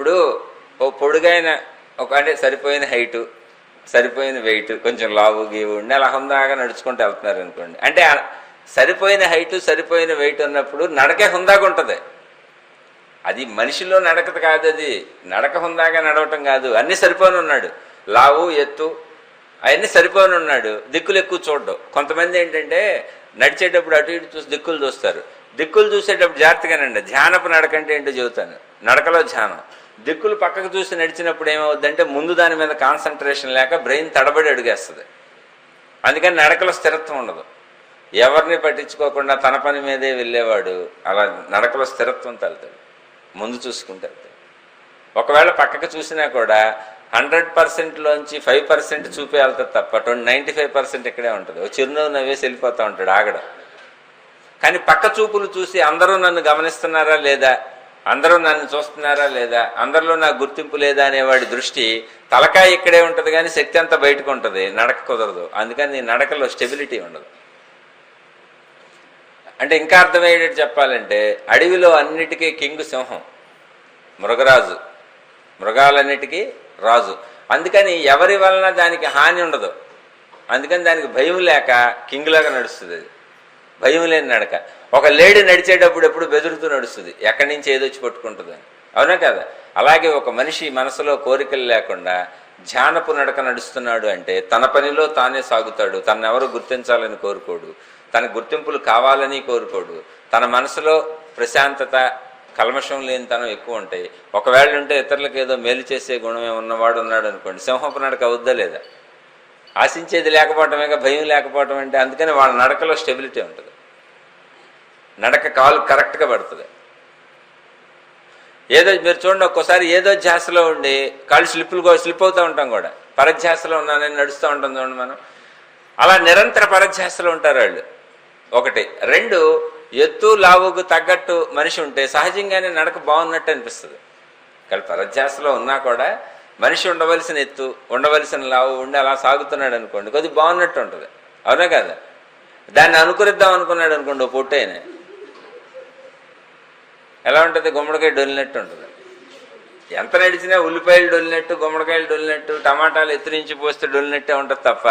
ఇప్పుడు ఓ పొడుగైన ఒక అంటే సరిపోయిన హైటు సరిపోయిన వెయిట్ కొంచెం లావు గీవు ఉండి అలా హుందాగా నడుచుకుంటూ వెళ్తున్నారు అనుకోండి. అంటే సరిపోయిన హైటు సరిపోయిన వెయిట్ ఉన్నప్పుడు నడకే హుందాగా ఉంటుంది. అది మనిషిలో నడకదు కాదు అది. నడక హుందాగా నడవటం కాదు. అన్ని సరిపోని ఉన్నాడు. లావు ఎత్తు అవన్నీ సరిపోని ఉన్నాడు. దిక్కులు ఎక్కువ చూడడం. కొంతమంది ఏంటంటే నడిచేటప్పుడు అటు ఇటు చూసి దిక్కులు చూస్తారు. దిక్కులు చూసేటప్పుడు జాగ్రత్తగానండి. ధ్యానపు నడకంటే ఏంటో చెబుతాను. నడకలో ధ్యానం. దిక్కులు పక్కకు చూసి నడిచినప్పుడు ఏమవుద్దంటే ముందు దాని మీద కాన్సన్ట్రేషన్ లేక బ్రెయిన్ తడబడి అడుగేస్తుంది. అందుకని నడకలో స్థిరత్వం ఉండదు. ఎవరిని పట్టించుకోకుండా తన పని మీదే వెళ్ళేవాడు అలా నడకలో స్థిరత్వం తలుతాడు. ముందు చూసుకుంటే ఒకవేళ పక్కకు చూసినా కూడా హండ్రెడ్ పర్సెంట్లోంచి ఫైవ్ పర్సెంట్ చూపే వెళ్తుంది తప్ప ట్వంటీ నైంటీ ఫైవ్ పర్సెంట్ ఇక్కడే ఉంటుంది. ఓ చిరునవ్వు నవ్వేసి వెళ్ళిపోతూ ఉంటాడు ఆగడం. కానీ పక్క చూపులు చూసి అందరూ నన్ను గమనిస్తున్నారా లేదా? అందరూ నన్ను చూస్తున్నారా లేదా? అందరిలో నా గుర్తింపు లేదా అనేవాడి దృష్టి తలకాయ ఇక్కడే ఉంటుంది కానీ శక్తి అంతా బయటకు ఉంటుంది నడక కుదరదు. అందుకని నీ నడకలో స్టెబిలిటీ ఉండదు. అంటే ఇంకా అర్థమయ్యేటట్టు చెప్పాలంటే అడవిలో అన్నిటికీ కింగ్ సింహం మృగరాజు. మృగాలన్నిటికీ రాజు. అందుకని ఎవరి వలన దానికి హాని ఉండదు. అందుకని దానికి భయం లేక కింగ్లాగా నడుస్తుంది అది. భయం లేని నడక. ఒక లేడీ నడిచేటప్పుడు ఎప్పుడు బెదురుతూ నడుస్తుంది. ఎక్కడి నుంచి ఏదొచ్చి పట్టుకుంటుంది అవునా కదా? అలాగే ఒక మనిషి మనసులో కోరికలు లేకుండా ధ్యానపు నడక నడుస్తున్నాడు అంటే తన పనిలో తానే సాగుతాడు. తనను గుర్తించాలని కోరుకోడు. తన గుర్తింపులు కావాలని కోరుకోడు. తన మనసులో ప్రశాంతత కల్మషం లేనితనం ఎక్కువ ఉంటాయి. ఒకవేళ ఉంటే ఇతరులకు ఏదో మేలు చేసే గుణమే ఉన్నవాడు ఉన్నాడు అనుకోండి. సింహపు నడక అవుద్దా లేదా? ఆశించేది లేకపోవటమేగా భయం లేకపోవటం అంటే అందుకని వాళ్ళ నడకలో స్టెబిలిటీ ఉంటుంది. నడక కాలు కరెక్ట్గా పడుతుంది. ఏదో మీరు చూడండి ఒక్కోసారి ఏదో ధ్యాసలో ఉండి కాళ్ళు స్లిప్పులు కూడా స్లిప్ అవుతూ ఉంటాం కూడా. పరధ్యాసలో ఉన్నానని నడుస్తూ ఉంటాం చూడండి మనం. అలా నిరంతర పరధ్యాసలో ఉంటారు వాళ్ళు. ఒకటి. రెండు ఎత్తు లావుకు తగ్గట్టు మనిషి ఉంటే సహజంగానే నడక బాగున్నట్టు అనిపిస్తుంది. కానీ పరధ్యాసలో ఉన్నా కూడా మనిషి ఉండవలసిన ఎత్తు ఉండవలసిన లావు ఉండి అలా సాగుతున్నాడు అనుకోండి కొద్దిగా బాగున్నట్టు ఉంటుంది. అవునా కదా? దాన్ని అనుకరిద్దాం అనుకున్నాడు అనుకోండి ఓ పొట్టైన. ఎలా ఉంటుంది? గుమ్మడికాయ డొల్లినట్టు ఉంటుంది. ఎంత నడిచినా ఉల్లిపాయలు డొల్లినట్టు గుమ్మడికాయలు డొల్లినట్టు టమాటాలు ఎత్తురించి పోస్తే డొల్లినట్టే ఉంటుంది తప్ప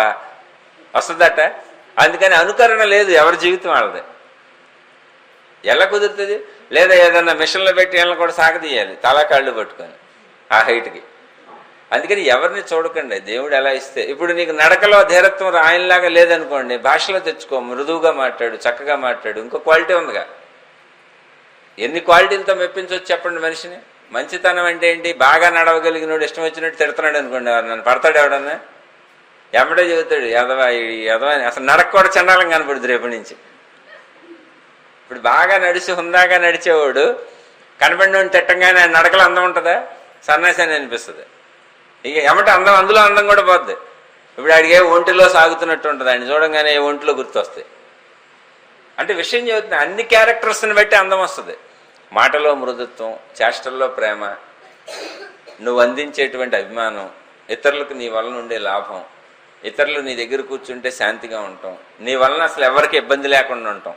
వస్తుందట? అందుకని అనుకరణ లేదు ఎవరి జీవితం వాళ్ళది. ఎలా కుదురుతుంది? లేదా ఏదన్నా మిషన్లో పెట్టి వీళ్ళని కూడా సాగదీయాలి తలా కాళ్ళు పట్టుకొని ఆ హైట్కి. అందుకని ఎవరిని చూడకండి. దేవుడు ఎలా ఇస్తే. ఇప్పుడు నీకు నడకలో ధీరత్వం ఆయనలాగా లేదనుకోండి భాషలో తెచ్చుకో మృదువుగా మాట్లాడు చక్కగా మాట్లాడు ఇంకో క్వాలిటీ ఉందిగా. ఎన్ని క్వాలిటీలతో మెప్పించవచ్చు చెప్పండి మనిషిని? మంచితనం అంటే ఏంటి? బాగా నడవగలిగినోడు ఇష్టం వచ్చినట్టు తిడుతున్నాడు అనుకోండి ఎవరు నన్ను పడతాడు ఎవడన్నా? ఎమ్మడే చెబుతాడు ఎదవా ఈ ఎదవా అసలు నడక కూడా చండాలం కనపడుద్ది రేపటి నుంచి. ఇప్పుడు బాగా నడిచి హుందాగా నడిచేవాడు కనబడిన తిట్టంగానే నడకలు అందం ఉంటుందా? సన్యాసి అని అనిపిస్తుంది. ఇక ఎమ్మట అందం అందులో అందం కూడా పోద్ది. ఇప్పుడు ఆడికి ఏ ఒంటిలో సాగుతున్నట్టు ఉంటుంది. ఆయన చూడంగానే ఏ ఒంటిలో గుర్తొస్తాయి. అంటే విషయం చెబుతుంది అన్ని క్యారెక్టర్స్ని బట్టి అందం వస్తుంది. మాటలో మృదుత్వం చేష్టల్లో ప్రేమ నువ్వు అందించేటువంటి అభిమానం ఇతరులకు నీ వలన ఉండే లాభం ఇతరులు నీ దగ్గర కూర్చుంటే శాంతిగా ఉంటాం నీ వలన అసలు ఎవరికి ఇబ్బంది లేకుండా ఉంటాం.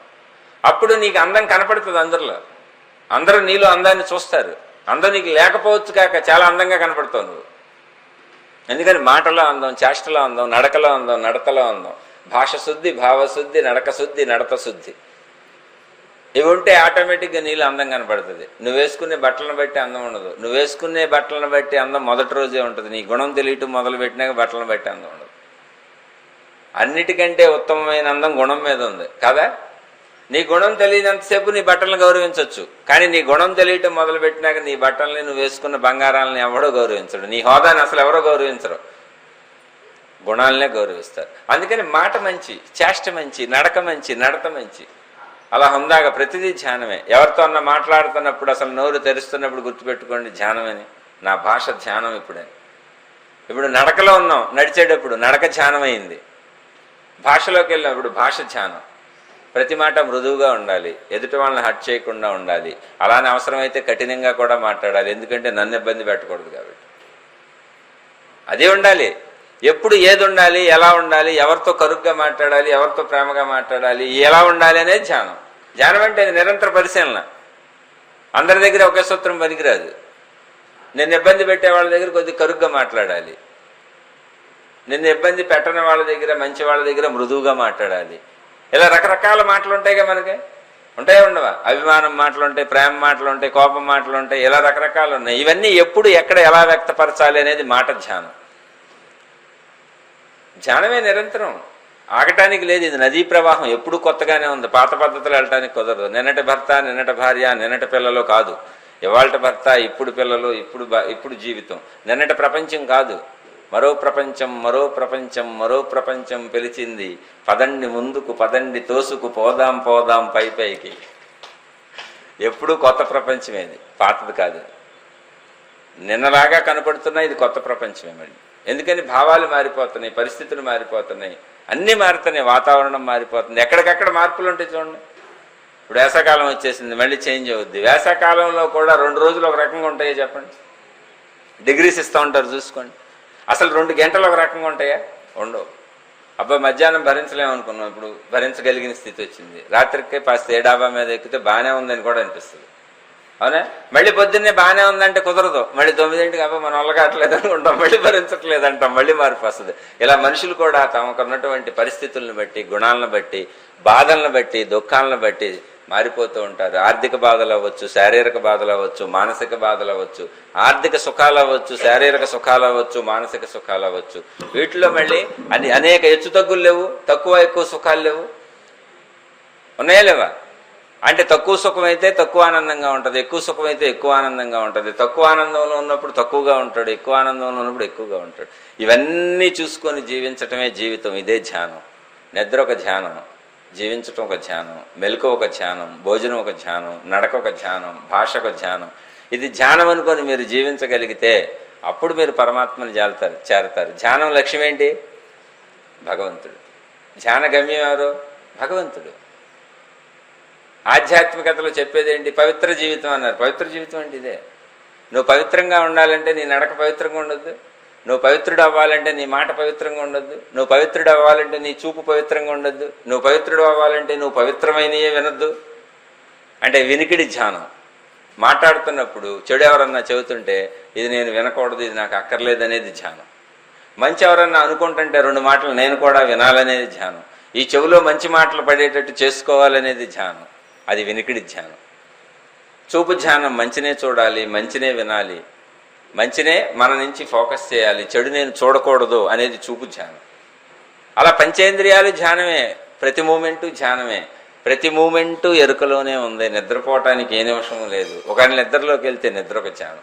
అప్పుడు నీకు అందం కనపడుతుంది అందరిలో. అందరూ నీలో అందాన్ని చూస్తారు. అందరూ నీకు లేకపోవచ్చు కాక చాలా అందంగా కనపడతావు నువ్వు. ఎందుకని మాటలో అందం చేష్టలో అందం నడకలో అందం నడతలో అందం. భాష శుద్ధి భావశుద్ధి నడక శుద్ధి నడత శుద్ధి. ఇవి ఉంటే ఆటోమేటిక్గా నీళ్ళు అందం కనపడుతుంది. నువ్వు వేసుకునే బట్టలను బట్టి అందం ఉండదు. నువ్వు వేసుకునే బట్టలను బట్టి అందం మొదటి రోజే ఉంటుంది. నీ గుణం తెలియటం మొదలు పెట్టినాక బట్టలను బట్టి అందం ఉండదు. అన్నిటికంటే ఉత్తమమైన అందం గుణం మీద ఉంది. కదా? నీ గుణం తెలియనంతసేపు నీ బట్టలను గౌరవించవచ్చు కానీ నీ గుణం తెలియటం మొదలు పెట్టినాక నీ బట్టల్ని నువ్వు వేసుకున్న బంగారాలని ఎవడో గౌరవించడు. నీ హోదాని అసలు ఎవరో గౌరవించరు. గుణాలనే గౌరవిస్తారు. అందుకని మాట మంచి చేష్ట మంచి నడక మంచి నడత మంచి. అలా హుందాగా ప్రతిదీ ధ్యానమే. ఎవరితో అన్న మాట్లాడుతున్నప్పుడు అసలు నోరు తెరుస్తున్నప్పుడు గుర్తుపెట్టుకోండి ధ్యానమని. నా భాష ధ్యానం ఇప్పుడని ఇప్పుడు నడకలో ఉన్నాం నడిచేటప్పుడు నడక ధ్యానమైంది. భాషలోకి వెళ్ళినప్పుడు భాష ధ్యానం. ప్రతి మాట మృదువుగా ఉండాలి. ఎదుటి వాళ్ళని హట్ చేయకుండా ఉండాలి. అలానే అవసరమైతే కఠినంగా కూడా మాట్లాడాలి. ఎందుకంటే నన్ను ఇబ్బంది పెట్టకూడదు కాబట్టి. అదే ఉండాలి. ఎప్పుడు ఏది ఉండాలి ఎలా ఉండాలి ఎవరితో కరుగ్గా మాట్లాడాలి ఎవరితో ప్రేమగా మాట్లాడాలి ఎలా ఉండాలి అనేది ధ్యానం. ధ్యానం అంటే నిరంతర పరిశీలన. అందరి దగ్గర ఒకే సూత్రం పనికిరాదు. నిన్ను ఇబ్బంది పెట్టే వాళ్ళ దగ్గర కొద్ది కరుగ్గా మాట్లాడాలి. నిన్ను ఇబ్బంది పెట్టని వాళ్ళ దగ్గర మంచి వాళ్ళ దగ్గర మృదువుగా మాట్లాడాలి. ఇలా రకరకాల మాటలు ఉంటాయిగా మనకి? ఉంటాయి ఉండవా? అభిమానం మాటలు ఉంటాయి ప్రేమ మాటలు ఉంటాయి కోపం మాటలు ఉంటాయి ఇలా రకరకాలు ఉన్నాయి. ఇవన్నీ ఎప్పుడు ఎక్కడ ఎలా వ్యక్తపరచాలి అనేది మాట ధ్యానం. ధ్యానమే నిరంతరం. ఆగటానికి లేదు ఇది నదీ ప్రవాహం. ఎప్పుడు కొత్తగానే ఉంది. పాత పద్ధతులు వెళ్ళటానికి కుదరదు. నిన్నటి భర్త నిన్నటి భార్య నిన్నటి పిల్లలు కాదు. ఇవాళ భర్త ఇప్పుడు పిల్లలు ఇప్పుడు ఇప్పుడు జీవితం. నిన్నటి ప్రపంచం కాదు. మరో ప్రపంచం మరో ప్రపంచం మరో ప్రపంచం పిలిచింది. పదండి ముందుకు పదండి తోసుకు పోదాం పోదాం పై పైకి. ఎప్పుడు కొత్త ప్రపంచమేది పాతది కాదు. నిన్నలాగా కనపడుతున్నా ఇది కొత్త ప్రపంచమే మళ్ళీ. ఎందుకని? భావాలు మారిపోతున్నాయి పరిస్థితులు మారిపోతున్నాయి. అన్నీ మారుతున్నాయి వాతావరణం మారిపోతుంది. ఎక్కడికక్కడ మార్పులు ఉంటాయి చూడండి. ఇప్పుడు వేసవకాలం వచ్చేసింది మళ్ళీ చేంజ్ అవుద్ది. వేసవకాలంలో కూడా రెండు రోజులు ఒక రకంగా ఉంటాయి చెప్పండి. డిగ్రీస్ ఇస్తూ ఉంటారు చూసుకోండి. అసలు రెండు గంటలు ఒక రకంగా ఉంటాయా? ఉండవు. అబ్బా మధ్యాహ్నం భరించలేము అనుకున్నాం ఇప్పుడు భరించగలిగిన స్థితి వచ్చింది. రాత్రికి పాస్త ఏ డాబా మీద ఎక్కితే బాగానే ఉందని కూడా అనిపిస్తుంది. అవునా? మళ్ళీ పొద్దున్నే బాగానే ఉందంటే కుదరదు. మళ్ళీ తొమ్మిదింటికి అబ్బా మనం అలగట్లేదు అనుకుంటాం. మళ్ళీ భరించట్లేదు అంటాం. మళ్ళీ మార్పు వస్తుంది. ఇలా మనుషులు కూడా తమకున్నటువంటి పరిస్థితులను బట్టి గుణాలను బట్టి బాధలను బట్టి దుఃఖాలను బట్టి మారిపోతూ ఉంటారు. ఆర్థిక బాధలు అవ్వచ్చు శారీరక బాధలు అవ్వచ్చు మానసిక బాధలు అవ్వచ్చు ఆర్థిక సుఖాలు అవ్వచ్చు శారీరక సుఖాలు అవ్వచ్చు మానసిక సుఖాలు అవ్వచ్చు. వీటిలో మళ్ళీ అది అనేక హెచ్చు తగ్గులు లేవు తక్కువ ఎక్కువ సుఖాలు లేవు. ఉన్నాయా లేవా? అంటే తక్కువ సుఖం అయితే తక్కువ ఆనందంగా ఉంటుంది ఎక్కువ సుఖం అయితే ఎక్కువ ఆనందంగా ఉంటుంది. తక్కువ ఆనందంలో ఉన్నప్పుడు తక్కువగా ఉంటాడు ఎక్కువ ఆనందంలో ఉన్నప్పుడు ఎక్కువగా ఉంటాడు. ఇవన్నీ చూసుకొని జీవించటమే జీవితం ఇదే ధ్యానం. నిద్ర ఒక ధ్యానం జీవించటం ఒక ధ్యానం మెలకు ఒక ధ్యానం భోజనం ఒక ధ్యానం నడక ఒక ధ్యానం భాష ఒక ధ్యానం. ఇది ధ్యానం అనుకొని మీరు జీవించగలిగితే అప్పుడు మీరు పరమాత్మను జాలుతారు చేరతారు. ధ్యానం లక్ష్యం ఏంటి? భగవంతుడు. ధ్యాన గమ్యం ఎవరు? భగవంతుడు. ఆధ్యాత్మికతలో చెప్పేది ఏంటి? పవిత్ర జీవితం అన్నారు. పవిత్ర జీవితం అంటే ఇదే. నువ్వు పవిత్రంగా ఉండాలంటే నీ నడక పవిత్రంగా ఉండొద్దు. నువ్వు పవిత్రుడు అవ్వాలంటే నీ మాట పవిత్రంగా ఉండొద్దు. నువ్వు పవిత్రుడు అవ్వాలంటే నీ చూపు పవిత్రంగా ఉండొద్దు. నువ్వు పవిత్రుడు అవ్వాలంటే నువ్వు పవిత్రమైనయే వినొద్దు. అంటే వినికిడి ధ్యానం. మాట్లాడుతున్నప్పుడు చెడు ఎవరన్నా చెబుతుంటే ఇది నేను వినకూడదు ఇది నాకు అక్కర్లేదు అనేది ధ్యానం. మంచి ఎవరన్నా అనుకుంటుంటే రెండు మాటలు నేను కూడా వినాలనేది ధ్యానం. ఈ చెవిలో మంచి మాటలు పడేటట్టు చేసుకోవాలనేది ధ్యానం. అది వినికిడి ధ్యానం. చూపు ధ్యానం మంచినే చూడాలి మంచినే వినాలి మంచినే మన నుంచి ఫోకస్ చేయాలి చెడు నేను చూడకూడదు అనేది చూపు ధ్యానం. అలా పంచేంద్రియాలు ధ్యానమే ప్రతి మూమెంటు ధ్యానమే. ప్రతి మూమెంటు ఎరుకలోనే ఉంది నిద్రపోవటానికి ఏ నిమిషం లేదు. ఒక నిద్రలోకి వెళ్తే నిద్ర ఒక ధ్యానం.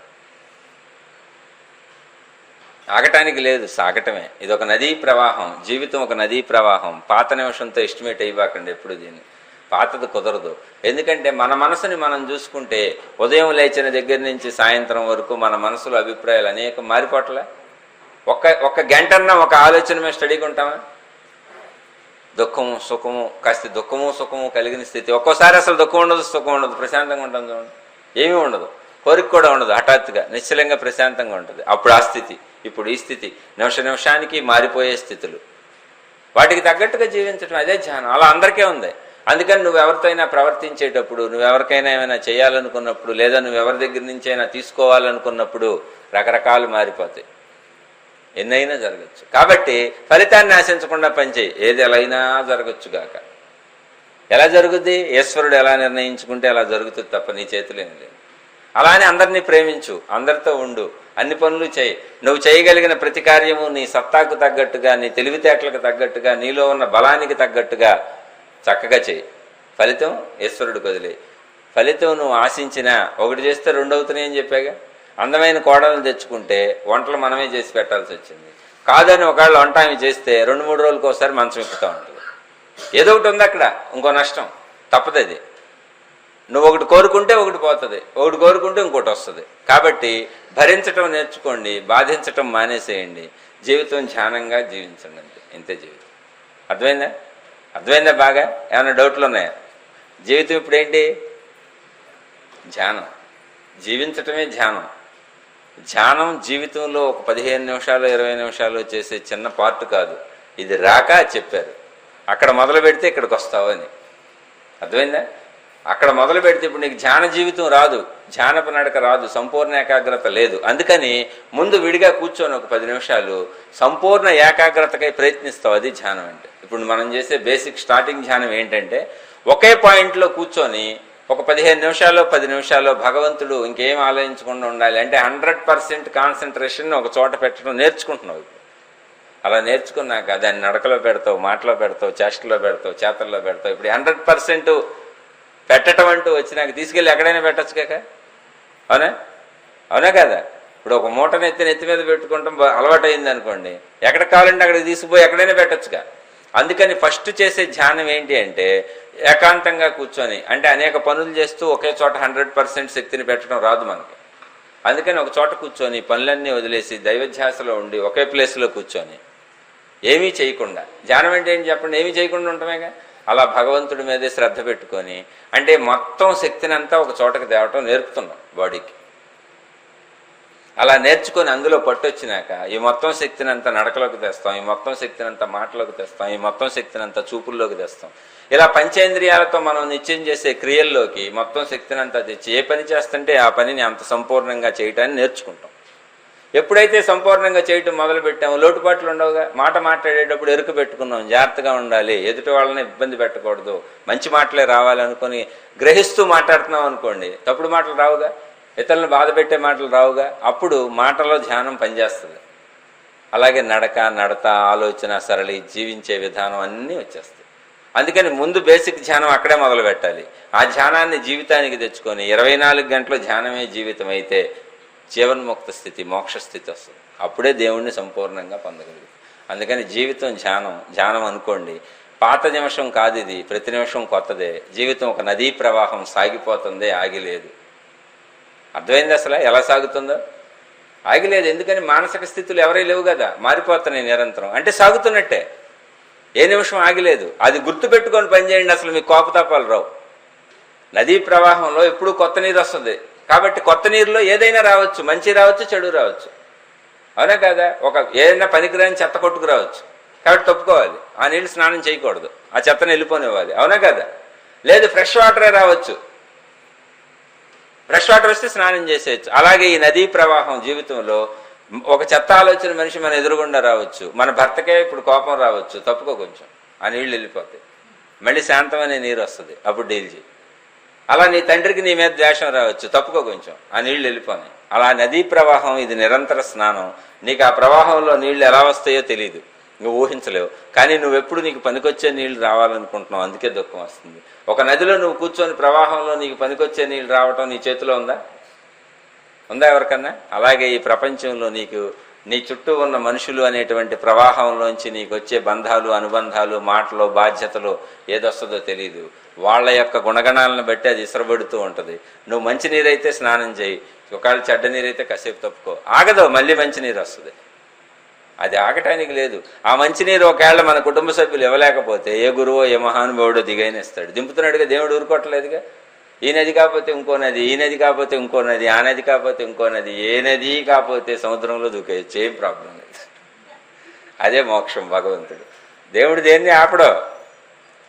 ఆగటానికి లేదు సాగటమే. ఇది ఒక నదీ ప్రవాహం జీవితం ఒక నదీ ప్రవాహం. పాత నిమిషంతో ఎస్టిమేట్ అయిపోకండి ఎప్పుడు దీన్ని. పాతది కుదరదు. ఎందుకంటే మన మనసుని మనం చూసుకుంటే ఉదయం లేచిన దగ్గర నుంచి సాయంత్రం వరకు మన మనసులో అభిప్రాయాలు అనేక మారిపోవట్లే ఒక్క ఒక్క గంటన్నా ఒక ఆలోచన మీద స్టడీగా ఉంటామా దుఃఖము సుఖము కాస్త దుఃఖము సుఖము కలిగిన స్థితి. ఒక్కోసారి అసలు దుఃఖం ఉండదు సుఖం ఉండదు. ప్రశాంతంగా ఉంటుంది చూడండి. ఏమీ ఉండదు. కోరిక కూడా ఉండదు హఠాత్తుగా నిశ్చలంగా ప్రశాంతంగా ఉంటుంది. అప్పుడు ఆ స్థితి ఇప్పుడు ఈ స్థితి నిమిష నిమిషానికి మారిపోయే స్థితులు. వాటికి తగ్గట్టుగా జీవించడం అదే ధ్యానం. అలా అందరికీ ఉంది. అందుకని నువ్వు ఎవరితోనైనా ప్రవర్తించేటప్పుడు నువ్వు ఎవరికైనా ఏమైనా చేయాలనుకున్నప్పుడు లేదా నువ్వు ఎవరి దగ్గర నుంచి అయినా తీసుకోవాలనుకున్నప్పుడు రకరకాలు మారిపోతాయి. ఎన్నైనా జరగచ్చు. కాబట్టి ఫలితాన్ని ఆశించకుండా పనిచేయి. ఏది ఎలా అయినా జరగచ్చు ఎలా జరుగుద్ది? ఈశ్వరుడు ఎలా నిర్ణయించుకుంటే అలా జరుగుతుంది తప్ప నీ చేతిలో లేదు. అలానే అందరినీ ప్రేమించు అందరితో ఉండు అన్ని పనులు చేయి. నువ్వు చేయగలిగిన ప్రతి కార్యము నీ సత్తాకు తగ్గట్టుగా నీ తెలివితేటలకు తగ్గట్టుగా నీలో ఉన్న బలానికి తగ్గట్టుగా చక్కగా చేయి. ఫలితం ఈశ్వరుడు కదిలే ఫలితం నువ్వు ఆశించినా ఒకటి చేస్తే రెండు అవుతున్నాయని చెప్పాగా? అందమైన కోడలను తెచ్చుకుంటే వంటలు మనమే చేసి పెట్టాల్సి వచ్చింది. కాదని ఒకవేళ వంట ఆమె చేస్తే రెండు మూడు రోజులకు ఒకసారి మంచం ఎక్కుతూ ఉంటుంది. ఏదో ఒకటి ఉంది అక్కడ ఇంకో నష్టం. తప్పదు అది. నువ్వు ఒకటి కోరుకుంటే ఒకటి పోతుంది. ఒకటి కోరుకుంటే ఇంకోటి వస్తుంది. కాబట్టి భరించటం నేర్చుకోండి బాధించటం మానేసేయండి. జీవితం ధ్యానంగా జీవించండి అంతే. ఇంతే జీవితం. అర్థమైందా? అర్థమైందా బాగా? ఏమైనా డౌట్లు ఉన్నాయా? జీవితం ఇప్పుడు ఏంటి ధ్యానం. జీవించటమే ధ్యానం. ధ్యానం జీవితంలో ఒక పదిహేను నిమిషాలు ఇరవై నిమిషాలు చేసే చిన్న పార్ట్ కాదు. ఇది రాక చెప్పారు. అక్కడ మొదలు పెడితే ఇక్కడికి వస్తావు అని. అర్థమైందా? అక్కడ మొదలు పెడితే ఇప్పుడు నీకు ధ్యాన జీవితం రాదు ధ్యానపు నడక రాదు సంపూర్ణ ఏకాగ్రత లేదు. అందుకని ముందు విడిగా కూర్చొని ఒక పది నిమిషాలు సంపూర్ణ ఏకాగ్రతకై ప్రయత్నిస్తావు అది ధ్యానం అంటే. ఇప్పుడు మనం చేసే బేసిక్ స్టార్టింగ్ ధ్యానం ఏంటంటే ఒకే పాయింట్లో కూర్చొని ఒక పదిహేను నిమిషాలు పది నిమిషాలు భగవంతుడు ఇంకేం ఆలోచించకుండా ఉండాలి అంటే హండ్రెడ్ పర్సెంట్ కాన్సన్ట్రేషన్ ఒక చోట పెట్టడం నేర్చుకుంటున్నావు అలా నేర్చుకున్నాక దాన్ని నడకలో పెడతావు మాటలో పెడతావు చేష్టలో పెడతావు చేతల్లో పెడతావు. ఇప్పుడు హండ్రెడ్ పర్సెంట్ పెట్టడం అంటూ వచ్చినాక తీసుకెళ్ళి ఎక్కడైనా పెట్టచ్చు కాక అవునా? అవునా కదా? ఇప్పుడు ఒక మూటను ఎత్తి నెత్తి మీద పెట్టుకుంటాం అలవాటైంది అనుకోండి. ఎక్కడ కావాలంటే అక్కడికి తీసుకుపోయి ఎక్కడైనా పెట్టచ్చుగా. అందుకని ఫస్ట్ చేసే ధ్యానం ఏంటి అంటే ఏకాంతంగా కూర్చొని అంటే అనేక పనులు చేస్తూ ఒకే చోట హండ్రెడ్ పర్సెంట్ శక్తిని పెట్టడం రాదు మనకి. అందుకని ఒక చోట కూర్చొని పనులన్నీ వదిలేసి దైవధ్యాసలో ఉండి ఒకే ప్లేస్లో కూర్చొని ఏమీ చేయకుండా. ధ్యానం అంటే ఏం చెప్పండి? ఏమీ చేయకుండా ఉంటామేగా? అలా భగవంతుడి మీదే శ్రద్ధ పెట్టుకొని అంటే మొత్తం శక్తిని అంతా ఒక చోటకి తేవటం నేర్పుతున్నాం బాడీకి. అలా నేర్చుకొని అందులో పట్టొచ్చినాక ఈ మొత్తం శక్తిని అంతా నడకలోకి తెస్తాం ఈ మొత్తం శక్తిని అంతా మాటలోకి తెస్తాం ఈ మొత్తం శక్తిని అంతా చూపుల్లోకి తెస్తాం. ఇలా పంచేంద్రియాలతో మనం నిత్యం చేసే క్రియల్లోకి మొత్తం శక్తిని అంతా తెచ్చి ఏ పని చేస్తుంటే ఆ పనిని అంత సంపూర్ణంగా చేయటాన్ని నేర్చుకుంటాం. ఎప్పుడైతే సంపూర్ణంగా చేయటం మొదలు పెట్టామో లోటుపాట్లు ఉండవుగా. మాట మాట్లాడేటప్పుడు ఎరుకు పెట్టుకున్నాం జాగ్రత్తగా ఉండాలి. ఎదుటి వాళ్ళని ఇబ్బంది పెట్టకూడదు. మంచి మాటలే రావాలనుకొని గ్రహిస్తూ మాట్లాడుతున్నాం అనుకోండి తప్పుడు మాటలు రావుగా? ఇతరులను బాధ పెట్టే మాటలు రావుగా? అప్పుడు మాటలో ధ్యానం పనిచేస్తుంది. అలాగే నడక నడత ఆలోచన సరళి జీవించే విధానం అన్నీ వచ్చేస్తాయి. అందుకని ముందు బేసిక్ ధ్యానం అక్కడే మొదలు పెట్టాలి ఆ ధ్యానాన్ని జీవితానికి తెచ్చుకొని ఇరవై నాలుగు గంటలు ధ్యానమే జీవితం అయితే జీవన్ముక్త స్థితి మోక్ష స్థితి వస్తుంది. అప్పుడే దేవుణ్ణి సంపూర్ణంగా పొందగలుగుతాం. అందుకని జీవితం ధ్యానం ధ్యానం అనుకోండి. పాత నిమిషం కాదు ఇది ప్రతి నిమిషం కొత్తదే. జీవితం ఒక నదీ ప్రవాహం సాగిపోతుంది ఆగిలేదు అర్థమైంది అసలు? ఎలా సాగుతుందో? ఆగిలేదు ఎందుకని? మానసిక స్థితులు ఎవరై లేవు కదా. మారిపోతున్నాయి నిరంతరం. అంటే సాగుతున్నట్టే. ఏ నిమిషం ఆగిలేదు అది గుర్తుపెట్టుకొని పనిచేయండి అసలు మీ కోపతాపాలు రావు. నదీ ప్రవాహంలో ఎప్పుడు కొత్త నీరు వస్తుంది. కాబట్టి కొత్త నీరులో ఏదైనా రావచ్చు మంచి రావచ్చు చెడు రావచ్చు. అవునా కదా? ఒక ఏదైనా పనికిరాని చెత్త కొట్టుకు రావచ్చు. కాబట్టి తప్పుకోవాలి. ఆ నీళ్ళు స్నానం చేయకూడదు. ఆ చెత్తను వెళ్ళిపోనివ్వాలి. అవునా కదా? లేదు ఫ్రెష్ వాటరే రావచ్చు. ఫ్రెష్ వాటర్ వస్తే స్నానం చేసేయచ్చు. అలాగే ఈ నదీ ప్రవాహం జీవితంలో ఒక చెత్త ఆలోచన మనిషి మన ఎదురుగుండా రావచ్చు. మన భర్తకే ఇప్పుడు కోపం రావచ్చు. తప్పుకో కొంచెం. ఆ నీళ్ళు వెళ్ళిపోతాయి. మళ్ళీ శాంతమనే నీరు వస్తుంది. అప్పుడు డీల్ చేయి. అలా నీ తండ్రికి నీ మీద ద్వేషం రావచ్చు. తప్పుకో కొంచెం. ఆ నీళ్ళు వెళ్ళిపోయి అలా నదీ ప్రవాహం ఇది నిరంతర స్నానం. నీకు ఆ ప్రవాహంలో నీళ్ళు ఎలా వస్తాయో తెలియదు నువ్వు ఊహించలేవు. కానీ నువ్వెప్పుడు నీకు పనికొచ్చే నీళ్ళు రావాలనుకుంటున్నావు. అందుకే దుఃఖం వస్తుంది. ఒక నదిలో నువ్వు కూర్చొని ప్రవాహంలో నీకు పనికొచ్చే నీళ్ళు రావటం నీ చేతిలో ఉందా? ఉందా ఎవరికన్నా? అలాగే ఈ ప్రపంచంలో నీకు నీ చుట్టూ ఉన్న మనుషులు అనేటువంటి ప్రవాహంలోంచి నీకు వచ్చే బంధాలు అనుబంధాలు మాటలు బాధ్యతలు ఏదొస్తుందో తెలియదు వాళ్ళ యొక్క గుణగణాలను బట్టి అది ఇసరబడుతూ ఉంటుంది. నువ్వు మంచి నీరైతే స్నానం చేయి ఒకవేళ చెడ్డ నీరైతే కాసేపు తప్పుకో. ఆగదు మళ్ళీ మంచి నీరు వస్తుంది. అది ఆగటానికి లేదు. ఆ మంచినీరు ఒకవేళ మన కుటుంబ సభ్యులు ఇవ్వలేకపోతే ఏ గురువో ఏ మహానుభావుడో దిగైనేస్తాడు. దింపుతున్నాడుగా దేవుడు ఊరుకోవట్లేదుగా? ఈ నది కాకపోతే ఇంకో నది ఈ నది కాకపోతే ఇంకో నది ఆ నది కాకపోతే ఇంకో నది ఏ నది కాకపోతే సముద్రంలో దూకేయచ్చు ఏం ప్రాబ్లం లేదు. అదే మోక్షం భగవంతుడు. దేవుడు దేన్ని ఆపడో?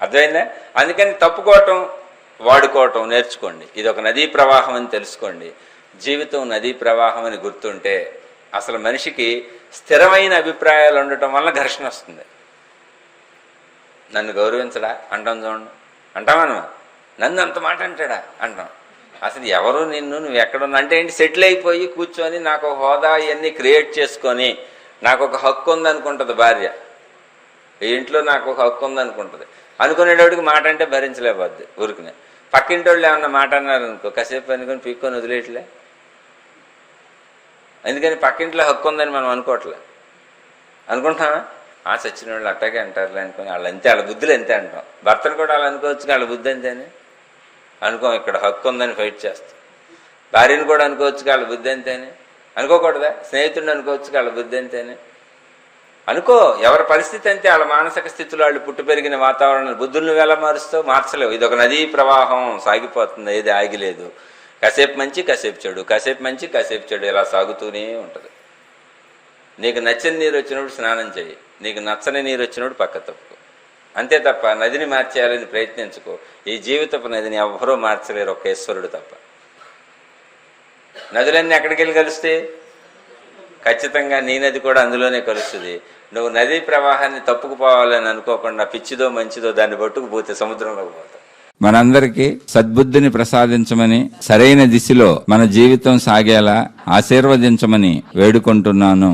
అర్థమైందా? అందుకని తప్పుకోవటం వాడుకోవటం నేర్చుకోండి. ఇది ఒక నదీ ప్రవాహం అని తెలుసుకోండి. జీవితం నదీ ప్రవాహం అని గుర్తుంటే అసలు మనిషికి స్థిరమైన అభిప్రాయాలు ఉండటం వల్ల ఘర్షణ వస్తుంది. నన్ను గౌరవించడా? అంటాం చూడండి. అంటామా నన్ను అంత మాట అంటాడా? అంటాం. అసలు ఎవరు నిన్ను? నువ్వు ఎక్కడున్నా? అంటే ఏంటి? సెటిల్ అయిపోయి కూర్చొని నాకు ఒక హోదా ఇవన్నీ క్రియేట్ చేసుకొని నాకు ఒక హక్కు ఉందనుకుంటుంది భార్య. ఈ ఇంట్లో నాకు ఒక హక్కు ఉందనుకుంటుంది. అనుకునేటోడికి మాట అంటే భరించలేకపోద్ది ఊరికినే. పక్కింటి వాళ్ళు ఏమన్నా మాట అన్నారు అనుకో కాసేపు అనుకుని పీక్కొని వదిలేయట్లే. ఎందుకని పక్కింట్లో హక్కు ఉందని మనం అనుకోవట్లే. అనుకుంటామా ఆ చచ్చిన వాళ్ళు అట్టాగే అంటారులే అనుకుని వాళ్ళు అంతే వాళ్ళ బుద్ధులు అంతే అంటాం. భర్తను కూడా వాళ్ళు అనుకోవచ్చు వాళ్ళ బుద్ధి అంతేనే? అనుకోం ఇక్కడ హక్కు ఉందని ఫైట్ చేస్తాం. భార్యను కూడా అనుకోవచ్చు వాళ్ళ బుద్ధి అంతేనే? అనుకోకూడదా? స్నేహితుడిని అనుకోవచ్చు వాళ్ళ బుద్ధి అంతేనే? అనుకో ఎవరి పరిస్థితి అంతే వాళ్ళ మానసిక స్థితిలో వాళ్ళు పుట్టు పెరిగిన వాతావరణం బుద్ధులు నువ్వు ఎలా మారుస్తావు? మార్చలేవు. ఇది ఒక నదీ ప్రవాహం సాగిపోతుంది. ఏది ఆగిలేదు. కాసేపు మంచి కాసేపు చెడు. కాసేపు మంచి కాసేపు చెడు. ఇలా సాగుతూనే ఉంటుంది. నీకు నచ్చని నీరు వచ్చినప్పుడు స్నానం చేయి నీకు నచ్చని నీరు వచ్చినప్పుడు పక్క తప్పుకో. అంతే తప్ప నదిని మార్చేయాలని ప్రయత్నించుకో. ఈ జీవితపు నదిని ఎవ్వరూ మార్చలేరు. ఒక ఈశ్వరుడు తప్ప. నదులన్నీ ఎక్కడికి వెళ్ళి కలుస్తాయి? ఖచ్చితంగా నీ నది కూడా అందులోనే కలుస్తుంది. నువ్వు నదీ ప్రవాహాన్ని తప్పుకుపోవాలని అనుకోకుండా పిచ్చిదో మంచిదో దాన్ని పట్టుకుపోతే సముద్రంలోకి పోతావు. మనందరికీ సద్బుద్ధిని ప్రసాదించమని సరైన దిశలో మన జీవితం సాగేలా ఆశీర్వదించమని వేడుకుంటున్నాను.